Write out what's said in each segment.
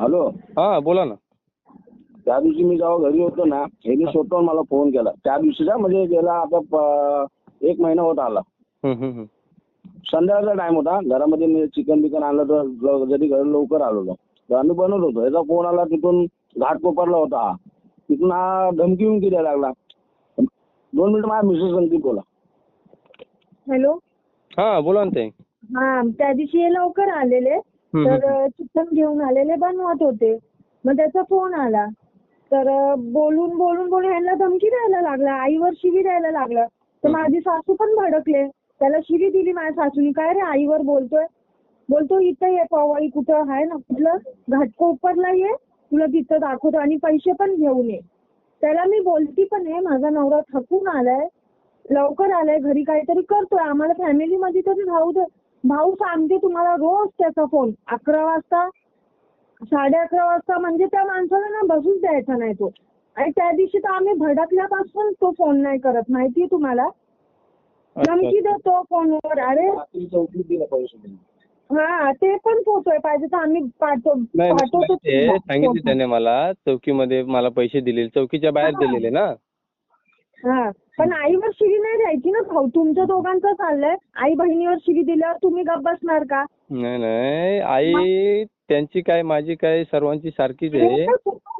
Hello. हा बोला ना. त्या दिवशी मी जेव्हा घरी होतो ना ह्याने स्वतःहून मला फोन केला. त्या दिवशीचा म्हणजे गेला आता प- एक महिना होत आला. हम्म, हम्म, हम्म. संध्याकाळचा टाइम होता. घरामध्ये मी चिकन बिकन आणलं तर ल- जरी घरी लवकर आलो होतो. तर आम्ही बनवत होतो. याचा फोन आला तिथून घाटकोपरला होता. हा तिथून हा धमकी विमकी द्यायला लागला. दोन मिनिटं माझ्या मिसेस सांगते बोला हॅलो. हा बोला ना ते हा त्या दिवशी हे लवकर आलेले. तर चिकन घेऊन आलेले बनवत होते. मग त्याचा फोन आला. तर बोलून बोलून बोलून ह्यांना धमकी द्यायला लागला. आईवर शिवी द्यायला लागला. तर माझी सासू पण भडकले. त्याला शिवी दिली माझ्या सासूनी. काय रे आईवर बोलतोय? बोलतो इथं ये पवाई कुठं आहे ना कुठलं? घाटकोपरला ये. तुला तिथं दाखवतो आणि पैसे पण घेऊन ये. त्याला मी बोलती पण आहे. माझा नवरा थकून आलाय. लवकर आलाय. घरी काहीतरी करतोय. आम्हाला फॅमिलीमध्ये तरी राहू दे. भाऊ सांगते तुम्हाला रोज त्याचा फोन अकरा वाजता साडे अकरा वाजता म्हणजे त्या माणसाला ना बसूच द्यायचा नाही तो. आणि त्या दिवशी तर आम्ही भडकल्यापासून तो फोन नाही करत. माहितीये तुम्हाला? धमकी देतो फोनवर. अरे. हा ते पण पोहोचवाय पाहिजे तर आम्ही पाठव नाही पाठवतो नाही, ते तुम्हाला. सांगितले त्याने मला चौकीमध्ये मला पैसे दिलेले चौकीच्या बाहेर हा. दिलेले ना. हा पण आईवर शिवी नाही द्यायची ना भाऊ. तुमच्या दोघांचं चाललंय. आई बहिणीवर शिवी दिल्यावर तुम्ही गप्प बसणार का? नाही नाही. आई त्यांची काय माझी काय सर्वांची सारखीच आहे.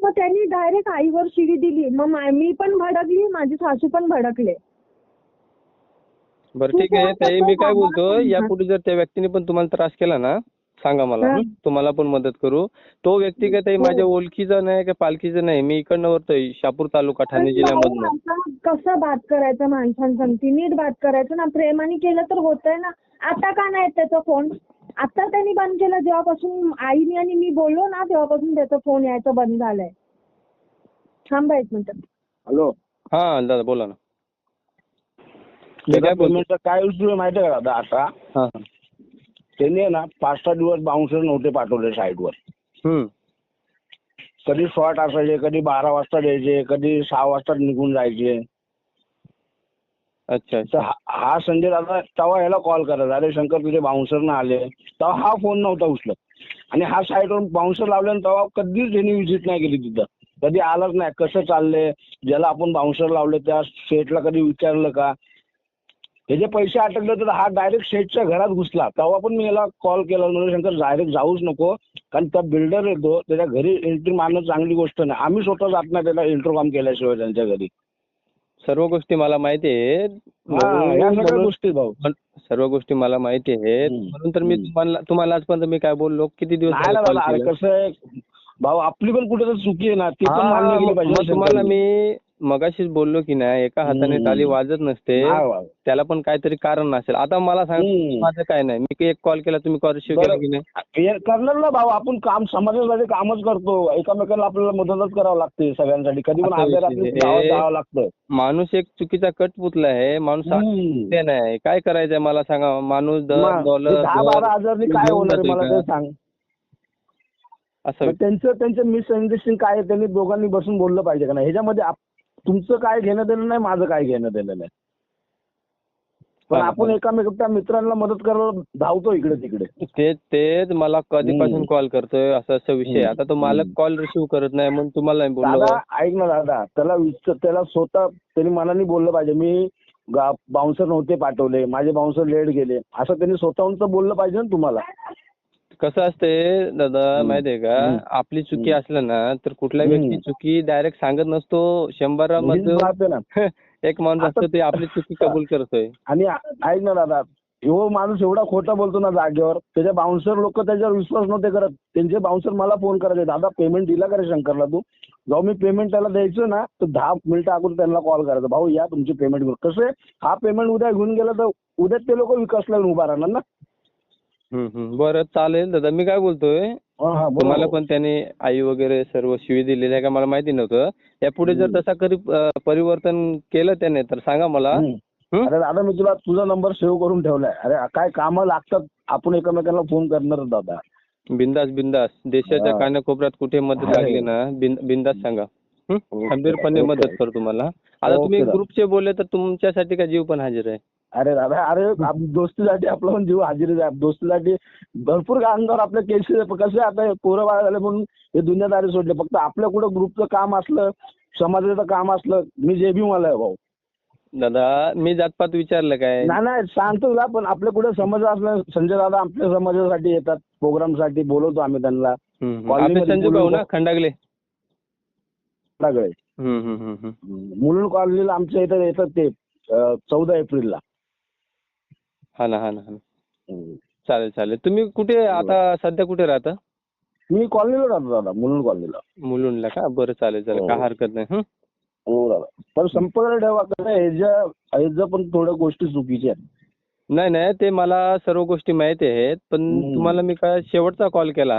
मग त्यांनी डायरेक्ट आईवर शिवी दिली. मग मा- मी पण भडकली माझी सासू पण भडकले. बरं ठीक आहे. ताई मी काय? बोलतो यापुढे जर त्या व्यक्तीने पण तुम्हाला त्रास केला ना सांगा मला? तुम्हाला पण मदत करू. तो व्यक्ती काय ताई हो. माझ्या ओळखीचा नाही का पालखीचा नाही? मी इकडनं वरतोय शापूर तालुका ठाणे पण जिल्ह्यामधनं. कसं बात करायचं माणसांसंगती नीट बात करायचं ना. प्रेमाने केलं तर होतंय ना. आता का नाही येत त्याचा फोन? आता त्यांनी बंद केलं. जेव्हापासून आईने आणि मी बोललो ना तेव्हापासून त्याचा फोन यायचं बंद झालंय. थांबा एक मिनिट. हॅलो. हा दादा बोला ना. ते काय आहे माहिती आहे का दादा आता. त्यांनी ना पाच सहा दिवस बाउन्सर नव्हते पाठवले साईटवर हम्म. कधी शॉर्ट असायचे कधी बारा वाजता द्यायचे कधी सहा वाजता निघून जायचे. अच्छा तर हा- संजय दादा तेव्हा ह्याला कॉल करायचा अरे शंकर तुझे बाउन्सर ना आले. तेव्हा हा फोन नव्हता उचलत. आणि हा साईटवर बाउन्सर लावल्यानं तेव्हा कधीच त्यांनी व्हिजिट नाही केली तिथं. कधी आलाच नाही कसं चाललंय ज्याला आपण बाउन्सर लावले त्या शेठला कधी विचारलं का? जे पैसे अटकले तर हा डायरेक्ट शेठच्या घरात घुसला. तेव्हा पण मी याला कॉल केला. म्हणजे शंकर डायरेक्ट जाऊच नको. कारण त्या बिल्डर येतो त्याच्या घरी एंट्री मारणं चांगली गोष्ट नाही. आम्ही स्वतः जात नाही त्याला इंटरकॉम केल्याशिवाय त्यांच्या घरी. सर्व गोष्टी मला माहिती हा म्हणून- गोष्टी भाऊ. सर्व गोष्टी मला माहिती आहेत. म्हणून तर मी. तुम्हाला तुम्हाला आजपर्यंत मी काय बोललो? किती दिवस? कसं आहे? भाऊ आपली पण कुठे चुकी आहे ना ती पण तुम्हाला. मी मगाशीच बोललो की नाही एका हाताने हम्म. टाळी वाजत नसते. त्याला पण काहीतरी कारण नसेल आता मला सांग हम्म. माझं काय नाही मी एक कॉल केला तुम्ही कॉल रिसिव्ह केला बरं. की नाही हे करणार ना भाऊ आपण काम समाजासाठी कामच करतो एकामेकाला आपल्याला मदतच करावं लागते सगळ्यांसाठी कधी पण असा विषय आहे. गावात जावं लागतं माणूस एक चुकीचा कटपुतला आहे माणूस हम्म. ते नाही काय करायचंय मला सांगा माणूस दर मग डॉलर दहा बारा हजारनी काय घेऊन होणार आहे जातोय मला का? ते सांग असं मग त्यांचं त्यांचं मिसअंडरस्टँडिंग काय आहे त्यांनी दोघांनी बसून बोललं पाहिजे का नाही ह्याच्यामध्ये आप- तुमचं काय घेणं देणं नाही माझं काय घेणं देणं नाही. पण आपण हा. एकामेका मित्रांना मदत करायला धावतो इकडे तिकडे. ते तेच मला कधीपासून. कॉल करतोय असं असं विषय. आता तो मालक हम्म. कॉल रिसिव्ह करत नाही म्हणून तुम्हाला दादा ऐक ना दादा. त्याला त्याला स्वतः त्यांनी मनाने बोललं पाहिजे. मी बाउन्सर नव्हते पाठवले. माझे बाउन्सर लेट गेले. असं त्यांनी स्वतःहून तर बोललं पाहिजे ना तुम्हाला. कसं असते दादा. माहितीये का. आपली चुकी. असलं ना तर कुठल्या. व्यक्ती चुकी डायरेक्ट सांगत नसतो ना एक माणूस असतो ते आपली चुकी कबूल करतोय आणि ऐक ना दादा हो माणूस एवढा खोटा बोलतो ना जागेवर त्याच्या बाउन्सर लोक त्याच्यावर विश्वास नव्हते करत त्यांचे बाउन्सर मला फोन करायचे दादा पेमेंट दिला का रे शंकरला तू जेव्हा मी पेमेंट त्याला द्यायचो ना तर दहा मिनिटं अगोदर त्यांना कॉल करायचा भाऊ या तुमची पेमेंट घेऊन कसं आहे, हा पेमेंट उद्या घेऊन गेला तर उद्या ते लोक विकासला उभा राहणार ना. बरं चालेल दादा मी काय बोलतोय बोला तुम्हाला. पण त्याने आई वगैरे सर्व शिवी दिलेली आहे का मला माहिती नव्हतं यापुढे जर. तसा कधी परिवर्तन केलं त्याने तर सांगा मला? अरे दादा मी तुला तुझा नंबर सेव्ह करून ठेवलाय अरे काय कामं लागतात आपण एकमेकांना फोन करणार दादा बिंदास बिंदास देशाच्या. कानाकोपऱ्यात कुठे मदत. लागली ना बिंदास सांगा खंबीरपणे. मदत करतो तुम्हाला आता तुम्ही. ग्रुपचे बोलले तर तुमच्यासाठी काय जीव पण हजर आहे अरे दादा अरे दोस्तीसाठी आपला पण जीव हाजिरी आहे. दोस्तीसाठी भरपूर अंगावर आपल्या केसेस कसं आता पोरं बाळ झाले म्हणून हे दुनियादारी सोडले. फक्त आपल्या कुठं ग्रुपचं काम असलं समाजाचं काम असलं मी जे बी मला आहे भाऊ. दादा मी जातपात विचारलं काय? नाही नाही सांगतो तुला पण आपल्या कुठे समाज असलं संजय दादा आपल्या समाजासाठी येतात प्रोग्रामसाठी बोलवतो आम्ही त्यांना. हम्म, हम्म. कॉलनीमध्ये आपले संजू भाऊ ना खंडागले? हम्म. मुलुंड कॉलनीला आमच्या इथं येतात ते चौदा एप्रिलला. हा ना हा ना हा ना. चालेल चालेल. तुम्ही कुठे आता सध्या कुठे राहता? मी कॉलनीला राहतो दादा मुलुंड कॉलनीला. मुलुंडला का? बरं चालेल चालेल. हो. काय हरकत नाही हं? हो दादा. पण संपर्क ठेवा कसं आहे, ह्याच्या ह्याच्या पण थोड्या गोष्टी चुकीच्या आहेत. नाही नाही ते मला सर्व गोष्टी माहिती आहेत पण हम्म. तुम्हाला मी काय शेवटचा कॉल केला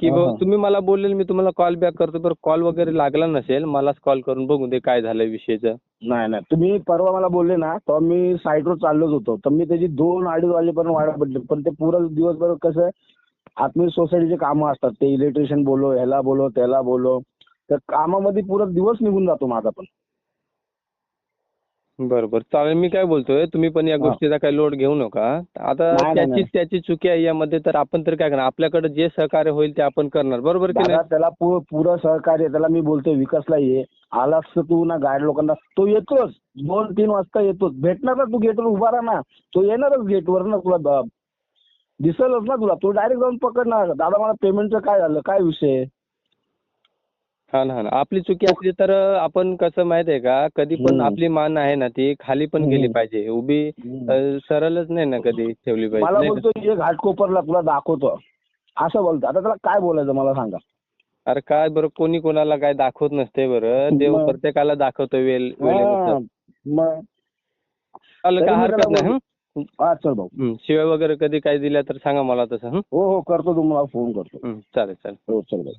की हा, हा. तुम्ही मला बोललेले मी तुम्हाला कॉल बॅक करतो. बरं कॉल वगैरे लागला नसेल मलाच कॉल करून बघू दे काय झालंय विषयचं. नाही नाही. तुम्ही परवा मला बोलले ना तेव्हा मी साईटवर चाललोच होतो. तर मी त्याची दोन अडीच वाजेपर्यंत वाढ पडले पण ते पुरं दिवसभर कसं आहे, सोसायटीचे कामं असतात. ते इलेक्ट्रिशियन बोलो ह्याला बोलो त्याला बोलो. तर कामामध्ये पुरा दिवस निघून जातो माझा पण. बरं बरं चालेल मी काय बोलतोय तुम्ही पण या. गोष्टीचा काही लोड घेऊ नका. आता त्याची. त्याची चुकी आहे यामध्ये तर आपण तर काय करणार? आपल्याकडे जे सहकार्य होईल ते आपण करणार. बरोबर की नाही? त्याला पुरं सहकार्य त्याला मी बोलतोय विकासला ये. आलास तर तू ना गाईड लोकांना तो येतोच. दोन तीन वाजता येतोच. भेटणार ना तू गेटवर उभा राहा ना तो येणारच गेटवर ना तुला दिसेलच ना तुला. तो डायरेक्ट जाऊन पकडणार. दादा मला पेमेंटचं काय झालं? काय विषय? हा ना हा ना. आपली चुकी असली तर आपण कसं माहीत आहे का कधी पण हम्म. आपली मान आहे ना ती खाली पण गेली हम्म. पाहिजे. उभी अ, सरळच नाही ना कधी ठेवली पाहिजे. मला नाही का? बोलतो ये घाटकोपरला तुला दाखवतो. असं बोलतो. आता त्याला काय बोलायचं मला सांगा. अरे काय बरं कोणी कोणाला काय दाखवत नसते बरं. देव मग. प्रत्येकाला दाखवतो वेळ हा, वेळेनुसार मग? चालेल तरी काय मी हरकत त्याला नाही हं? हा चल भाऊ. हं, शिव्या वगैरे कधी काही दिल्या तर सांगा मला तसं हं? हो हो करतो तुम्हाला फोन करतो. हं, चालेल चालेल. हो चल भाऊ